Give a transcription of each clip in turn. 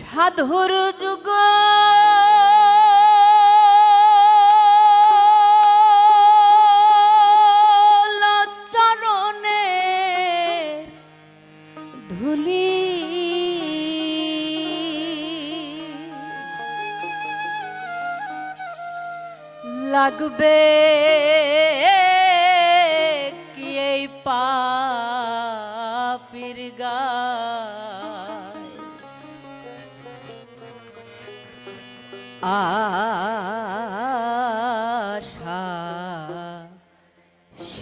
সাধুর যুগ। চরণে ধুলি। লাগবে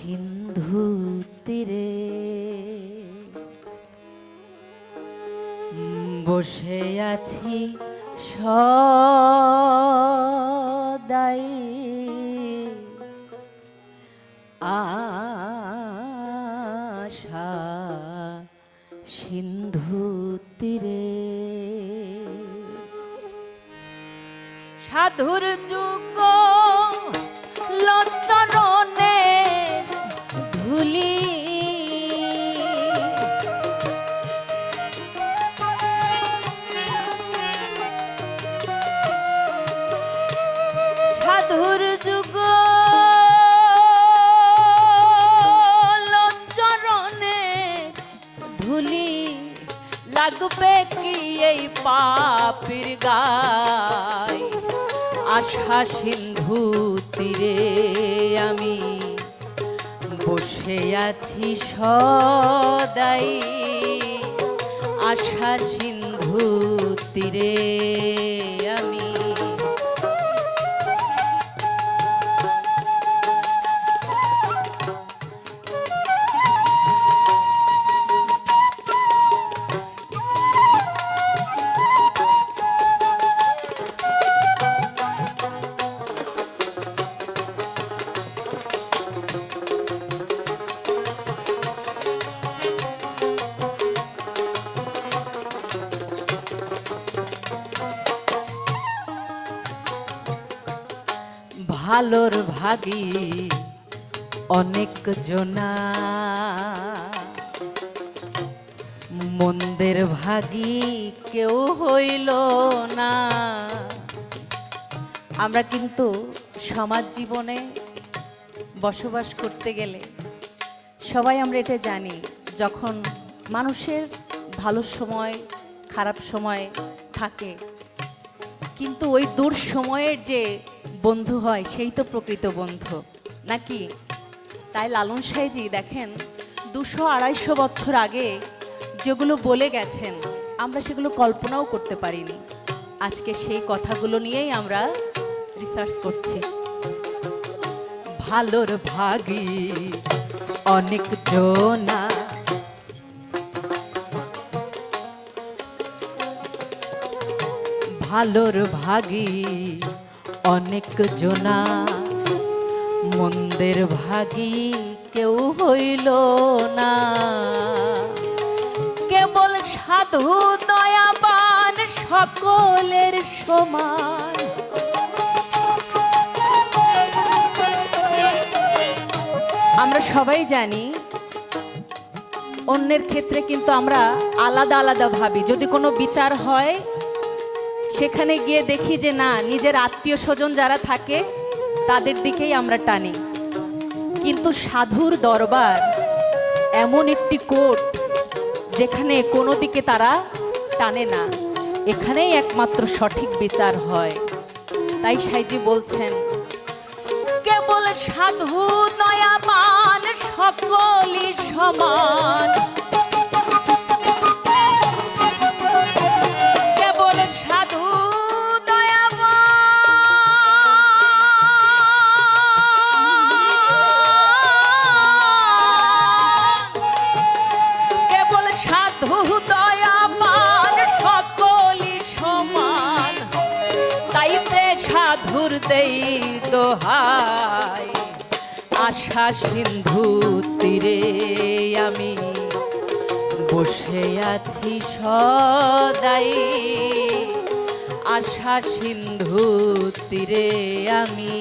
সিন্ধু তীরে বসে আছি সদাই। আশা সিন্ধু তীরে। সাধুর যুগ সিন্ধু তীরে আমি। বসে আছি সদাই। আশা সিন্ধু তীরে। ভালোর ভাগি অনেক জনা। মন্দের ভাগি কেউ হইল না। আমরা কিন্তু সমাজ জীবনে বসবাস করতে গেলে সবাই আমরা এটা জানি, যখন মানুষের ভালো সময়, খারাপ সময় থাকে, কিন্তু ওই দূর সময়ের যে বন্ধু হয়, সেই তো প্রকৃত বন্ধু। নাকি? তাই লালন সাহেজি, দেখেন, দুশো আড়াইশো বছর আগে যেগুলো বলে গেছেন, আমরা সেগুলো কল্পনাও করতে পারিনি। আজকে সেই কথাগুলো নিয়েই আমরা রিসার্চ করছি। ভালোর ভাগী অনেক জোনা। ভালোর ভাগী অনেক জনা। মন্দের ভাগী কেউ হইল না। কেবল সাধু দয়াবান সকলের সমান। আমরা সবাই জানি, অন্যের ক্ষেত্রে কিন্তু আমরা আলাদা আলাদা ভাবি। যদি কোনো বিচার হয় সেখানে গিয়ে দেখি যে না, নিজের আত্মীয় স্বজন যারা থাকে, তাদের দিকেই আমরা টানি। কিন্তু সাধুর দরবার এমন একটি কোর্ট যেখানে কোনো দিকে তারা টানে না, এখানেই একমাত্র সঠিক বিচার হয়। তাই সাইজি বলছেন, কেবল সাধু, দয়াবান, সকলই সমান। সাধু দয়াবান সকলই সমান। তাইতে সাধুর দেই আশা সিন্ধু তীরে আমি বসে আছি সদাই। আশা সিন্ধু তীরে আমি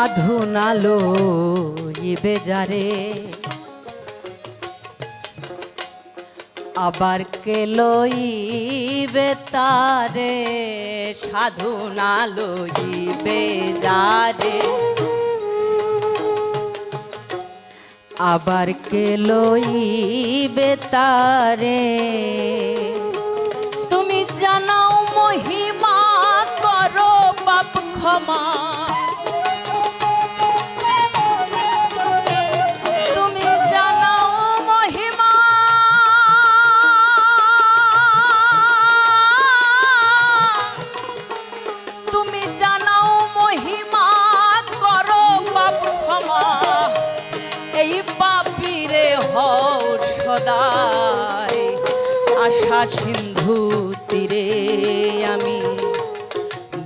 সাধু নালো ইবে যারে। আবার কে লইবে তারে? সাধু না লইবে যারে। আবার কে লইবে তারে? তুমি জানাও মহিমা করো পাপ ক্ষমা। আশা সিন্ধু তীরে আমি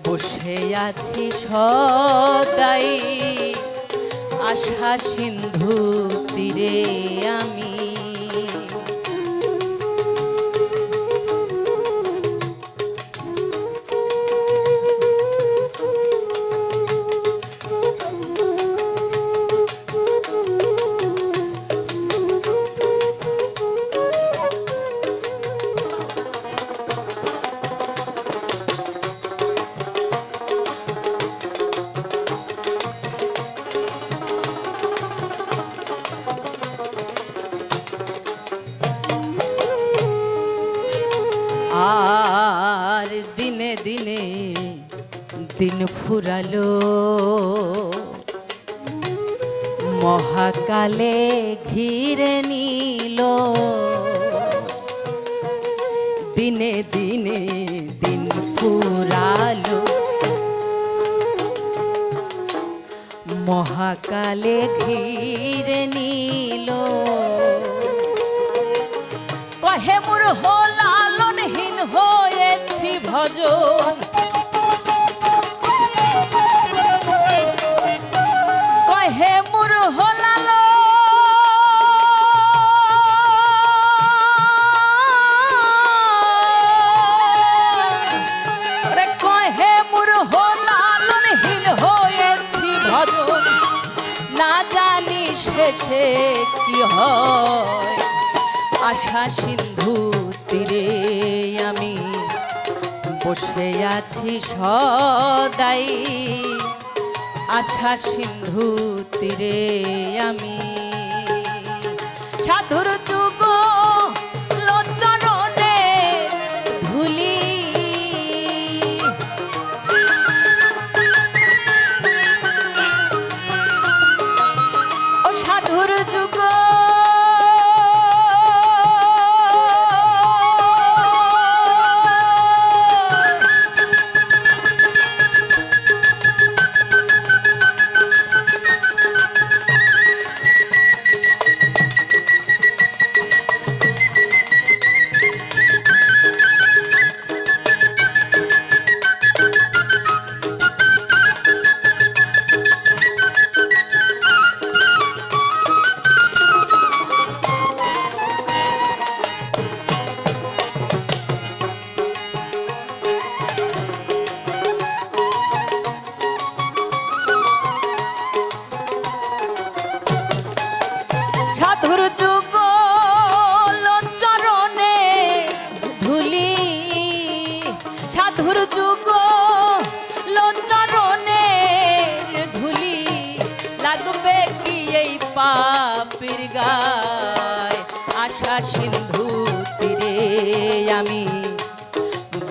বসে আছি সদাই। আশা সিন্ধু তীরে আমি ফুরালো মহাকালে ঘিরে নিল। দিনে দিনে দিন ফুরালো। মহাকালে ঘিরে নিল। কহে মোর লালনহীন শেষে কি হয়? আশা সিন্ধু তীরে আমি বসে আছি সদাই। আশা সিন্ধু তীরে আমি। সাধুর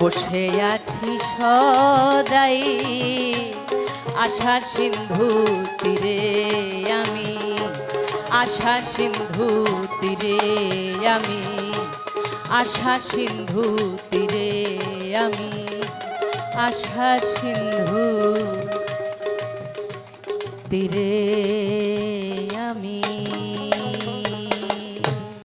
বসে আছি সদাই। আশা সিন্ধু তীরে আমি আশা সিন্ধু তীরে আমি আশা সিন্ধু তীরে আমি আশা সিন্ধু তীরে।